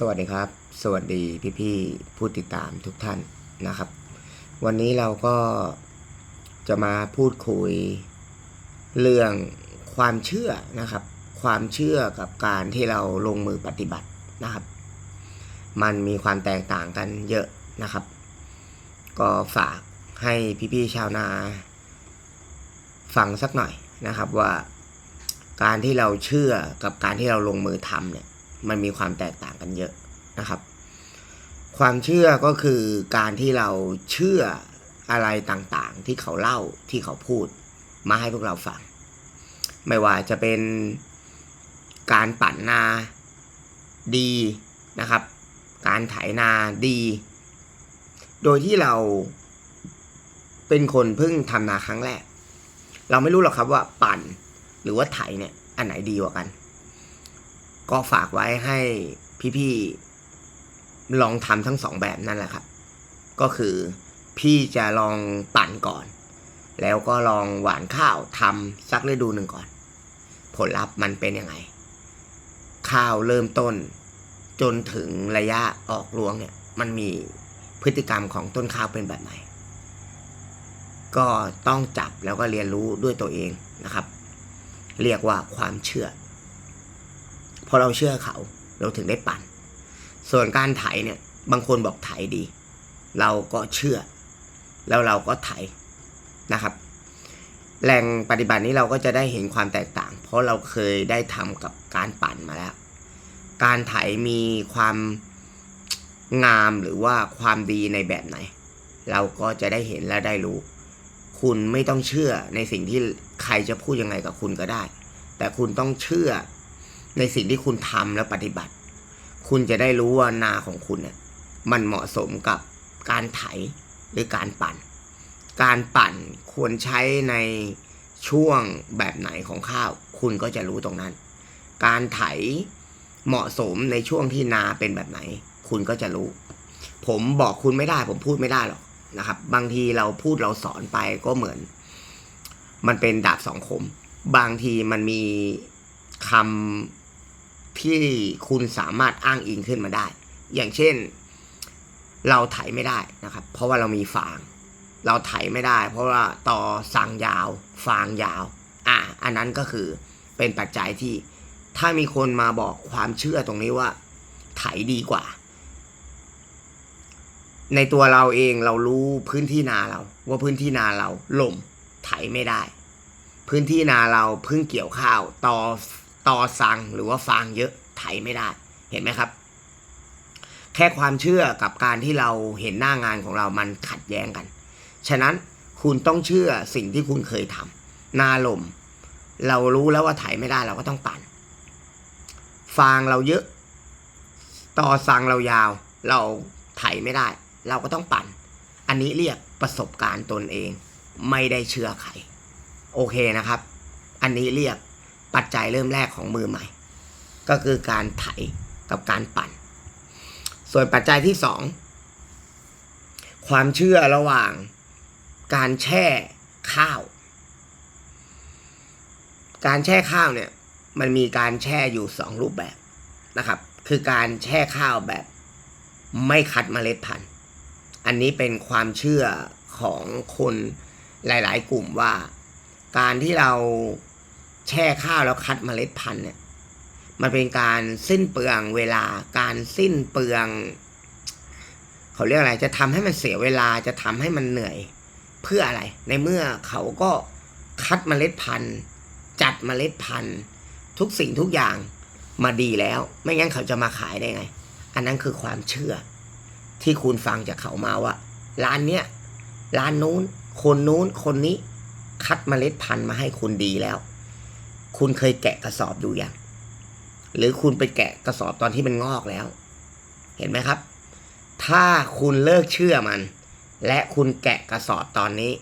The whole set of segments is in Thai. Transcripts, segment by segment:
สวัสดีครับ สวัสดีพี่ๆผู้ติดตามทุกท่านนะครับ วันนี้เราก็จะมาพูดคุยเรื่องความเชื่อนะครับ ความเชื่อกับการที่เราลงมือปฏิบัตินะครับ มันมีความแตกต่างกันเยอะนะครับ ก็ฝากให้พี่ๆชาวนาฟังสักหน่อยนะครับว่า การที่เราเชื่อกับการที่เราลงมือทำเนี่ย มันมีความแตกต่างกันเยอะนะครับ ความเชื่อก็คือการที่เราเชื่ออะไรต่างๆ ที่เขาเล่าที่เขาพูดมาให้พวกเราฟัง ไม่ว่าจะเป็นการปั่นนาดีนะครับ การไถนาดี โดยที่เราเป็นคนเพิ่งทำนาครั้งแรก เราไม่รู้หรอกครับว่าปั่นหรือว่าไถเนี่ยอันไหนดีกว่ากัน ก็ฝากไว้ให้พี่ๆลองทำทั้งสองแบบนั่นแหละครับ ก็คือพี่จะลองปั่นก่อน แล้วก็ลองหวานข้าวทำสักฤดูหนึ่งก่อน ผลลัพธ์มันเป็นยังไง ข้าวเริ่มต้น จนถึงระยะออกรวงเนี่ย มันมีพฤติกรรมของต้นข้าวเป็นแบบไหน ก็ต้องจับแล้วก็เรียนรู้ด้วยตัวเองนะครับ เรียกว่าความเชื่อ พอเราเชื่อเขาเราถึงได้ปั่น ส่วนการไถเนี่ยบางคนบอกไถดี เราก็เชื่อ แล้วเราก็ไถนะครับแหล่งปฏิบัตินี้เราก็จะได้เห็นความแตกต่าง เพราะเราเคยได้ทำกับการปั่นมาแล้ว การไถมีความงามหรือว่าความดีในแบบไหน เราก็จะได้เห็นและได้รู้ คุณไม่ต้องเชื่อในสิ่งที่ใครจะพูดยังไงกับคุณก็ได้ แต่คุณต้องเชื่อ ในสิ่งที่คุณทำและปฏิบัติ คุณจะได้รู้ว่านาของคุณเนี่ยมันเหมาะสมกับการไถหรือการปั่น การปั่นควรใช้ในช่วงแบบไหนของข้าว คุณก็จะรู้ตรงนั้น การไถเหมาะสมในช่วงที่นาเป็นแบบไหน คุณก็จะรู้ ผมบอกคุณไม่ได้ผมพูดไม่ได้หรอกนะครับ บางทีเราพูดเราสอนไปก็เหมือน มันเป็นดาบสองคม บางทีมันมีคำ ที่คุณสามารถอ้างอิงขึ้นมาได้ อย่างเช่น เราไถไม่ได้นะครับ เพราะว่าเรามีฟาง เราไถไม่ได้ เพราะว่าต่อสั่งยาว ฟางยาว อะอันนั้นก็คือเป็นปัจจัยที่ถ้ามีคนมาบอกความเชื่อตรงนี้ว่า ไถดีกว่า ในตัวเราเองเรารู้พื้นที่นาเรา ว่าพื้นที่นาเราล่มไถไม่ได้ พื้นที่นาเราเพิ่งเกี่ยวข้าวต่อ ต่อสังหรือว่าฟางเยอะไถไม่ได้ เห็นไหมครับ แค่ความเชื่อกับการที่เราเห็นหน้างานของเรามันขัดแย้งกัน ฉะนั้นคุณต้องเชื่อสิ่งที่คุณเคยทำนาลม เรารู้แล้วว่าไถไม่ได้เราก็ต้องปั่นฟางเราเยอะ ต่อสังเรายาว เราไถไม่ได้ เราก็ต้องปั่น อันนี้เรียกประสบการณ์ตนเอง ไม่ได้เชื่อใคร โอเคนะครับ อันนี้เรียก ปัจจัยเริ่มแรกของมือใหม่ ก็คือการไถกับการปั่น ส่วนปัจจัยที่สองความเชื่อระหว่างการแช่ข้าว การแช่ข้าวเนี่ยมันมีการแช่อยู่สองรูปแบบนะครับ คือการแช่ข้าวแบบไม่คัดเมล็ดพันธุ์ อันนี้เป็นความเชื่อของคนหลาย ๆ กลุ่มว่า การที่เรา แช่ข้าวแล้วคัดเมล็ดพันธุ์เนี่ย มันเป็นการสิ้นเปลืองเวลา การสิ้นเปลือง เขาเรียกอะไร จะทำให้มันเสียเวลาจะทำให้มันเหนื่อย เพื่ออะไร ในเมื่อเขาก็คัดเมล็ดพันธุ์ จัดเมล็ดพันธุ์ ทุกสิ่งทุกอย่างมาดีแล้ว ไม่งั้นเขาจะมาขายได้ไง อันนั้นคือความเชื่อ ที่คุณฟังจากเขามาว่า ร้านเนี้ยร้านนู้น คนนู้นคนนี้คัดเมล็ดพันธุ์มาให้คุณดีแล้ว คุณเคยแกะกระสอบดูยังหรือคุณไปแกะกระสอบตอนที่มันงอกแล้ว เห็นไหมครับ ถ้าคุณเลิกเชื่อมัน และคุณแกะกระสอบตอนนี้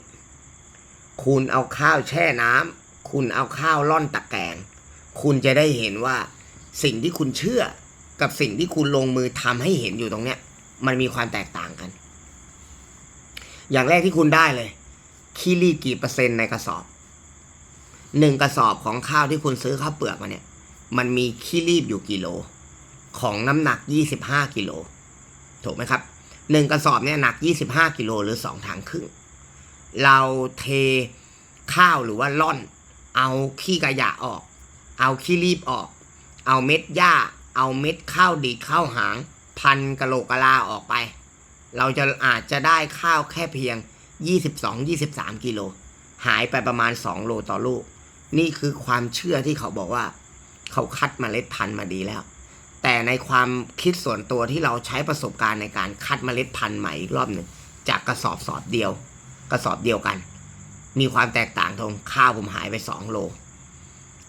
คุณเอาข้าวแช่น้ำคุณเอาข้าวล่อนตะแกรงคุณจะได้เห็นว่าสิ่งที่คุณเชื่อกับสิ่งที่คุณลงมือทำให้เห็นอยู่ตรงเนี้ย มันมีความแตกต่างกัน อย่างแรกที่คุณได้เลยขี้รีกี่เปอร์เซ็นต์ในกระสอบ หนึ่งกระสอบของข้าวที่คุณซื้อข้าวเปลือกมาเนี่ย มันมีขี้รีบอยู่กี่โล ของน้ำหนัก25กิโลถูกไหมครับหนึ่งกระสอบเนี่ยหนัก25กิโลหรือ2ถังครึ่ง เราเทข้าวหรือว่าล่อน เอาขี้กระยะออก เอาขี้รีบออก เอาเม็ดหญ้า เอาเม็ดข้าวดีข้าวหาง พันกะโหลกกะลาออกไป เราจะอาจจะได้ข้าวแค่เพียง 22-23 กิโล หายไปประมาณ 2 โลต่อลูก นี่คือความเชื่อที่เขาบอกว่า เขาคัดเมล็ดพันธุ์มาดีแล้ว แต่ในความคิดส่วนตัวที่เราใช้ประสบการณ์ในการคัดเมล็ดพันธุ์ใหม่อีกรอบหนึ่งจากกระสอบสอบเดียว กระสอบเดียวกัน มีความแตกต่างตรงข้าวผมหายไป2โล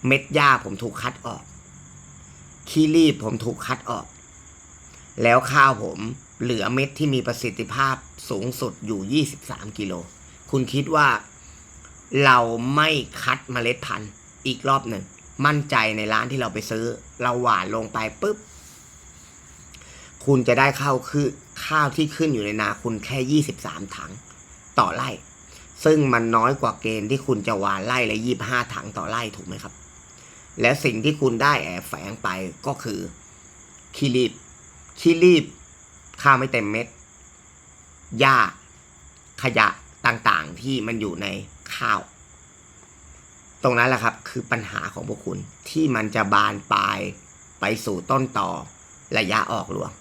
เม็ดหญ้าผมถูกคัดออกขี้รีบผมถูกคัดออก แล้วข้าวผมเหลือเม็ดที่มีประสิทธิภาพสูงสุดอยู่ 23 กิโล คุณคิดว่า เราไม่คัดเมล็ดพันธุ์อีกรอบหนึ่ง มั่นใจในร้านที่เราไปซื้อ เราหวานลงไปปุ๊บ คุณจะได้ข้าวคือข้าวที่ขึ้นอยู่ในนาคุณแค่23ถังต่อไร่ ซึ่งมันน้อยกว่าเกณฑ์ที่คุณจะหวานไร่ละ25ถังต่อไร่ถูกไหมครับ และสิ่งที่คุณได้แอบแฝงไปก็คือขี้รีบขี้รีบข้าวไม่เต็มเม็ดหญ้าขยะต่างๆที่มันอยู่ใน ข้าว ตรงนั้นแหละครับคือปัญหาของพวกคุณที่มันจะบานปลายไปสู่ต้นต่อระยะออกรวง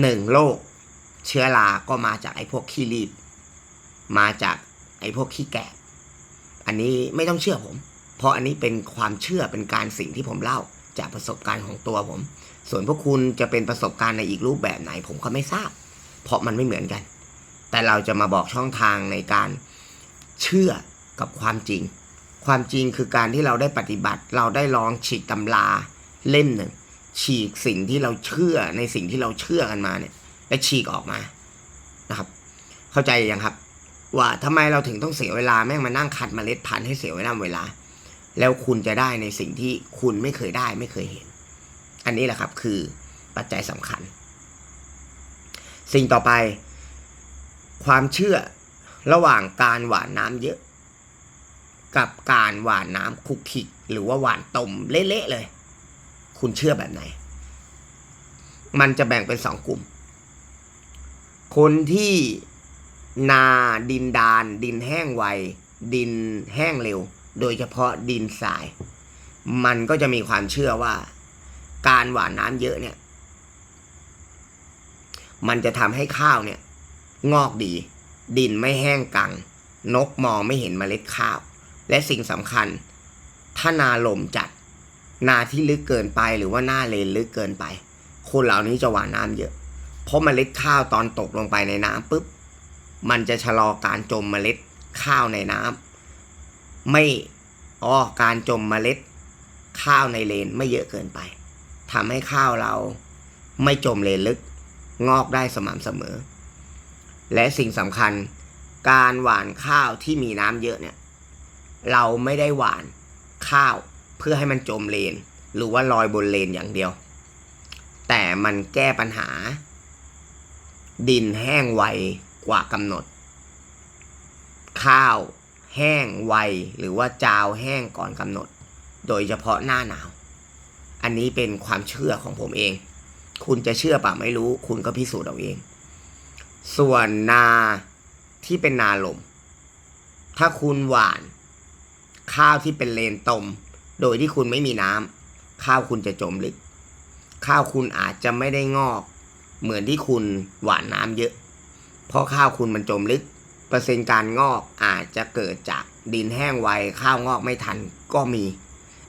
หนึ่งโรคเชื้อราก็มาจากไอ้พวกขี้รีบ มาจากไอ้พวกขี้แกะอันนี้ไม่ต้องเชื่อผม เพราะอันนี้เป็นความเชื่อเป็นการสิ่งที่ผมเล่าจากประสบการณ์ของตัวผม ส่วนพวกคุณจะเป็นประสบการณ์ในอีกรูปแบบไหนผมก็ไม่ทราบ เพราะมันไม่เหมือนกัน แต่เราจะมาบอกช่องทางในการ เชื่อกับความจริง ความจริงคือการที่เราได้ปฏิบัติ เราได้ลองฉีกตำราเล่มหนึ่ง ฉีกสิ่งที่เราเชื่อในสิ่งที่เราเชื่อกันมาเนี่ยและฉีกออกมานะครับ เข้าใจยังครับ ว่าทำไมเราถึงต้องเสียเวลาแม่งมานั่งคัดเมล็ดพันธุ์ให้เสียเวลาเวลา แล้วคุณจะได้ในสิ่งที่คุณไม่เคยได้ไม่เคยเห็น อันนี้แหละครับคือปัจจัยสำคัญ สิ่งต่อไป ความเชื่อ ระหว่างการหวานน้ำเยอะ กับการหวานน้ำคุกคิก หรือว่าหวานต้มเละๆเลย คุณเชื่อแบบไหน มันจะแบ่งเป็นสองกลุ่ม คนที่นาดินดาน ดินแห้งไว ดินแห้งเร็ว โดยเฉพาะดินทราย มันก็จะมีความเชื่อว่า การหว่านน้ำเยอะเนี่ย มันจะทำให้ข้าวเนี่ย งอกดี ดินไม่แห้งกัง นกมองไม่เห็นเมล็ดข้าว และสิ่งสำคัญ ถ้านาลมจัด นาที่ลึกเกินไปหรือว่าหน้าเลนลึกเกินไป คนเหล่านี้จะหว่านน้ำเยอะ เพราะเมล็ดข้าวตอนตกลงไปในน้ำปุ๊บ มันจะชะลอการจมเมล็ดข้าวในน้ำไม่อ๋อการจมเมล็ดข้าวในเลนไม่เยอะเกินไปทำให้ข้าวเราไม่จมเลนลึก งอกได้สม่ำเสมอ และสิ่งสำคัญการหว่านข้าวที่มีน้ำเยอะเนี่ย เราไม่ได้หว่านข้าวเพื่อให้มันจมเลน หรือว่าลอยบนเลนอย่างเดียว แต่มันแก้ปัญหา ดินแห้งไวกว่ากำหนด ข้าวแห้งไวหรือว่าจาวแห้งก่อนกำหนด โดยเฉพาะหน้าหนาว อันนี้เป็นความเชื่อของผมเอง คุณจะเชื่อป่ะไม่รู้ คุณก็พิสูจน์เอาเอง ส่วนนาที่เป็นนาลม ถ้าคุณหว่าน ข้าวที่เป็นเลนตม โดยที่คุณไม่มีน้ำข้าวคุณจะจมลึก ข้าวคุณอาจจะไม่ได้งอก เหมือนที่คุณหว่านน้ำเยอะ เพราะข้าวคุณมันจมลึก เปอร์เซ็นต์การงอกอาจจะเกิดจากดินแห้งไวข้าวงอกไม่ทันก็มี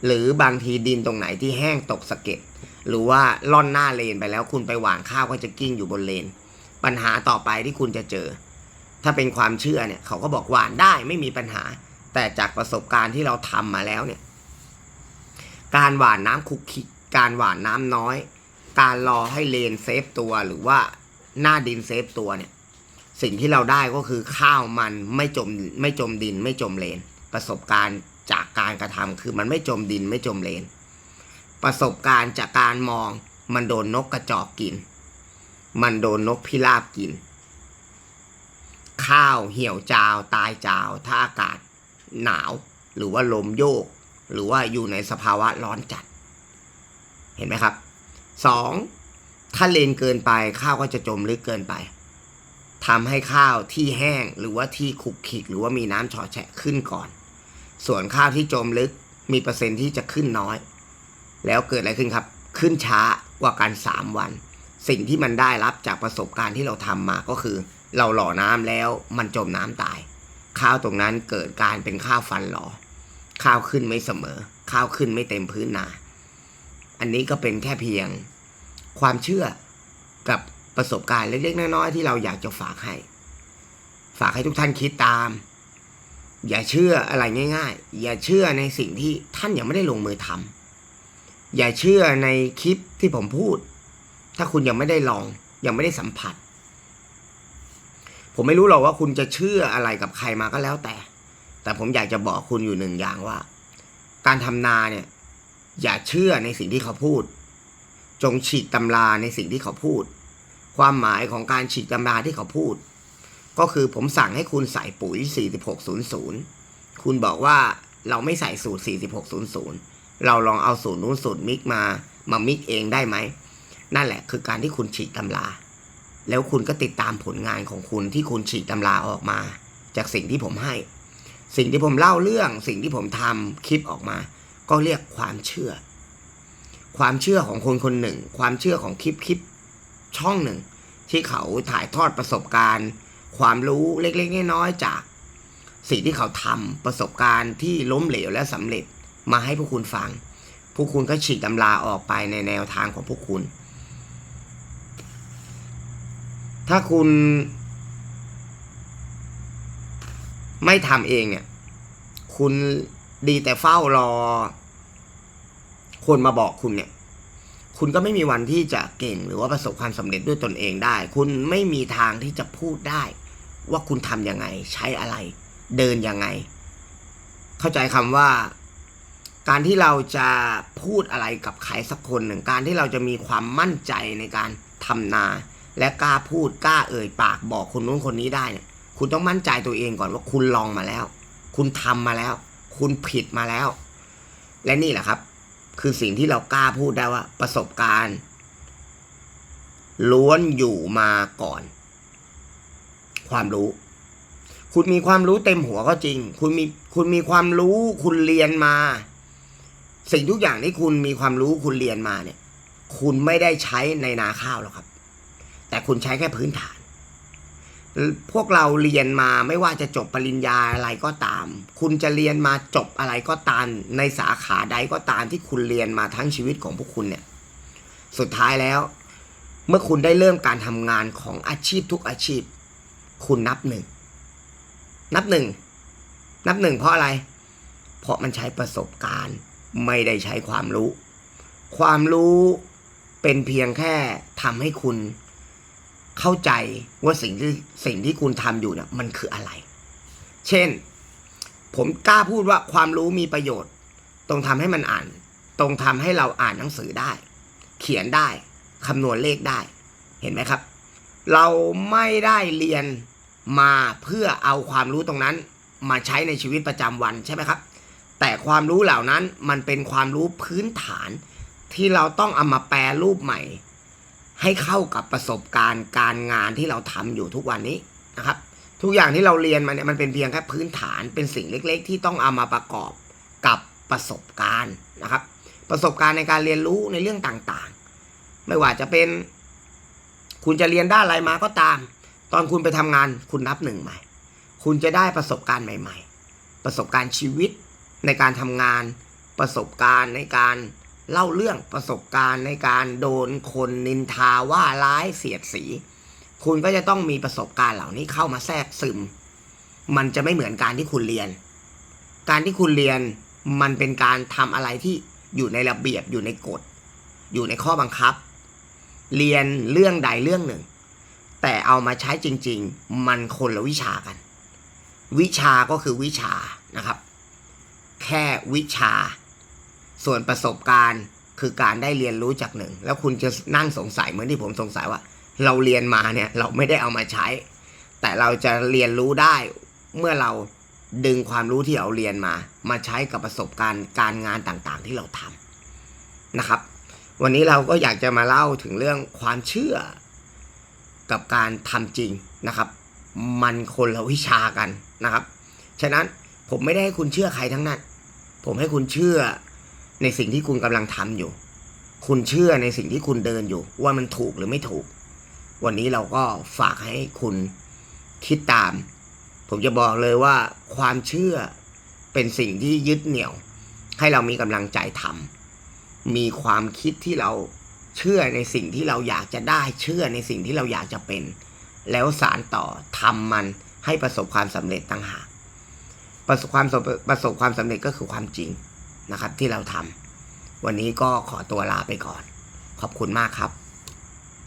หรือบางทีดินตรงไหนที่แห้งตกสะเก็ดหรือว่าล่อนหน้าเลนไปแล้วคุณไปหว่านข้าวก็จะกิ้งอยู่บนเลน ปัญหาต่อไปที่คุณจะเจอ ถ้าเป็นความเชื่อเนี่ย เขาก็บอกหวานได้ไม่มีปัญหา แต่จากประสบการณ์ที่เราทำมาแล้วเนี่ย การหวานน้ำคุกคิกการหวานน้ำน้อย การรอให้เลนเซฟตัวหรือว่าหน้าดินเซฟตัวเนี่ย สิ่งที่เราได้ก็คือข้าวมันไม่จมไม่จมดิน ไม่จมเลน ประสบการณ์จากการกระทำคือมันไม่จมดินไม่จมเลน ประสบการณ์จากการมองมันโดนนกกระจอกกิน มันโดนนกพิราบกิน ข้าวเหี่ยวจาวตายจาว ถ้าอากาศหนาว หรือว่าลมโยก หรือว่าอยู่ในสภาวะร้อนจัด เห็นไหมครับสองถ้าเลนเกินไปข้าวก็จะจมลึกเกินไปทำให้ข้าวที่แห้งหรือว่าที่ขุกขิกหรือว่ามีน้ำฉอแฉะขึ้นก่อน ส่วนข้าวที่จมลึกมีเปอร์เซ็นต์ที่จะขึ้นน้อย แล้วเกิดอะไรขึ้นครับ ขึ้นช้ากว่ากันสามวัน สิ่งที่มันได้รับจากประสบการณ์ที่เราทำมาก็คือ เราหล่อน้ำแล้วมันจมน้ำตาย ข้าวตรงนั้นเกิดการเป็นข้าวฟันหล่อข้าวขึ้นไม่เสมอ ข้าวขึ้นไม่เต็มพื้นนา อันนี้ก็เป็นแค่เพียงความเชื่อกับประสบการณ์เล็กๆน้อยๆที่เราอยากจะฝากให้ ฝากให้ทุกท่านคิดตาม อย่าเชื่ออะไรง่าย ๆ อย่าเชื่อในสิ่งที่ท่านยังไม่ได้ลงมือทำอย่าเชื่อในคลิปที่ผมพูด ถ้าคุณยังไม่ได้ลองยังไม่ได้สัมผัส ผมไม่รู้หรอกว่าคุณจะเชื่ออะไรกับใครมาก็แล้วแต่ แต่ผมอยากจะบอกคุณอยู่หนึ่งอย่างว่า การทำนาเนี่ย อย่าเชื่อในสิ่งที่เขาพูด จงฉีกตำราในสิ่งที่เขาพูด ความหมายของการฉีกตำราที่เขาพูด ก็คือผมสั่งให้คุณใส่ปุ๋ย 4600 คุณบอกว่าเราไม่ใส่สูตร 4600 เราลองเอาสูตรนู้นสูตรมิกมา มามิกเองได้ไหม นั่นแหละคือการที่คุณฉีกตำรา แล้วคุณก็ติดตามผลงานของคุณที่คุณฉีกตำราออกมา จากสิ่งที่ผมให้ สิ่งที่ผมเล่าเรื่อง สิ่งที่ผมทำคลิปออกมา ก็เรียกความเชื่อ ความเชื่อของคนคนหนึ่ง ความเชื่อของคลิปคลิปช่องหนึ่ง ที่เขาถ่ายทอดประสบการณ์ ความรู้เล็กๆน้อยๆจาก สิ่งที่เขาทำประสบการณ์ที่ล้มเหลวและสำเร็จมาให้พวกคุณฟัง พวกคุณก็ฉีกตำราออกไปในแนวทางของพวกคุณ ถ้าคุณไม่ทำเองเนี่ย คุณดีแต่เฝ้ารอ คนมาบอกคุณเนี่ย คุณก็ไม่มีวันที่จะเก่งหรือว่าประสบความสำเร็จด้วยตนเองได้ คุณไม่มีทางที่จะพูดได้ ว่าคุณทำยังไง ใช้อะไร เดินยังไง เข้าใจคำว่า การที่เราจะพูดอะไรกับใครสักคนหนึ่ง การที่เราจะมีความมั่นใจในการทำนา และกล้าพูดกล้าเอ่ยปากบอกคนนู้นคนนี้ได้เนี่ยคุณต้องมั่นใจตัวเองก่อนว่าคุณลองมาแล้ว คุณทำมาแล้ว คุณผิดมาแล้ว และนี่แหละครับ คือสิ่งที่เรากล้าพูดได้ว่าประสบการณ์ล้วนอยู่มาก่อน ความรู้ คุณมีความรู้เต็มหัวก็จริง คุณมีคุณมีความรู้ คุณเรียนมา สิ่งทุกอย่างที่คุณมีความรู้คุณเรียนมาเนี่ย คุณไม่ได้ใช้ในนาข้าวหรอกครับ แต่คุณใช้แค่พื้นฐาน พวกเราเรียนมาไม่ว่าจะจบปริญญาอะไรก็ตาม คุณจะเรียนมาจบอะไรก็ตาม ในสาขาใดก็ตามที่คุณเรียนมาทั้งชีวิตของพวกคุณเนี่ย สุดท้ายแล้ว เมื่อคุณได้เริ่มการทำงานของอาชีพทุกอาชีพ คุณนับหนึ่ง นับหนึ่ง นับหนึ่งเพราะอะไร เพราะมันใช้ประสบการณ์ ไม่ได้ใช้ความรู้ ความรู้เป็นเพียงแค่ทำให้คุณ เข้าใจว่าสิ่งที่สิ่งที่คุณทำอยู่เนี่ยมันคืออะไร เช่น ผมกล้าพูดว่าความรู้มีประโยชน์ ตรงทำให้มันอ่าน ตรงทำให้เราอ่านหนังสือได้ เขียนได้คำนวณเลขได้ เห็นไหมครับ เราไม่ได้เรียนมาเพื่อเอาความรู้ตรงนั้น มาใช้ในชีวิตประจำวันใช่ไหมครับ แต่ความรู้เหล่านั้นมันเป็นความรู้พื้นฐานที่เราต้องเอามาแปลรูปใหม่ ให้เข้ากับประสบการณ์การงานที่เราทำอยู่ทุกวันนี้นะครับ ทุกอย่างที่เราเรียนมาเนี่ยมันเป็นเพียงแค่พื้นฐานเป็นสิ่งเล็ก ๆ ที่ต้องเอามาประกอบกับประสบการณ์นะครับ ประสบการณ์ในการเรียนรู้ในเรื่องต่างๆ ไม่ว่าจะเป็น คุณจะเรียนด้านอะไรมาก็ตาม ตอนคุณไปทำงานคุณนับหนึ่งใหม่ คุณจะได้ประสบการณ์ใหม่ ๆ ประสบการณ์ชีวิตในการทำงานประสบการณ์ในการ เล่าเรื่องประสบการณ์ในการโดนคนนินทาว่าร้ายเสียดสี คุณก็จะต้องมีประสบการณ์เหล่านี้เข้ามาแทรกซึม มันจะไม่เหมือนการที่คุณเรียน การที่คุณเรียนมันเป็นการทำอะไรที่อยู่ในระเบียบอยู่ในกฎ อยู่ในข้อบังคับ เรียนเรื่องใดเรื่องหนึ่ง แต่เอามาใช้จริง ๆ มันคนละวิชากัน วิชาก็คือวิชานะครับ แค่วิชา ส่วนประสบการณ์คือการได้เรียนรู้จากหนึ่ง แล้วคุณจะนั่งสงสัยเหมือนที่ผมสงสัยว่า เราเรียนมาเนี่ยเราไม่ได้เอามาใช้ แต่เราจะเรียนรู้ได้เมื่อเราดึงความรู้ที่เราเรียนมา มาใช้กับประสบการณ์การงานต่างๆ ที่เราทำนะครับ วันนี้เราก็อยากจะมาเล่าถึงเรื่องความเชื่อ กับการทำจริงนะครับ มันคนละวิชากันนะครับ ฉะนั้นผมไม่ได้ให้คุณเชื่อใครทั้งนั้น ผมให้คุณเชื่อ ในสิ่งที่คุณกำลังทำอยู่ คุณเชื่อในสิ่งที่คุณเดินอยู่ ว่ามันถูกหรือไม่ถูก วันนี้เราก็ฝากให้คุณคิดตาม ผมจะบอกเลยว่าความเชื่อเป็นสิ่งที่ยึดเหนี่ยว ให้เรามีกำลังใจทำมีความคิดที่เราเชื่อในสิ่งที่เราอยากจะได้ เชื่อในสิ่งที่เราอยากจะเป็น แล้วสารต่อทำมันให้ประสบความสำเร็จต่างหากประสบความสำประสบความสำเร็จก็คือความจริง นะครับที่เราทำวันนี้ก็ขอตัวลาไปก่อน ขอบคุณมากครับ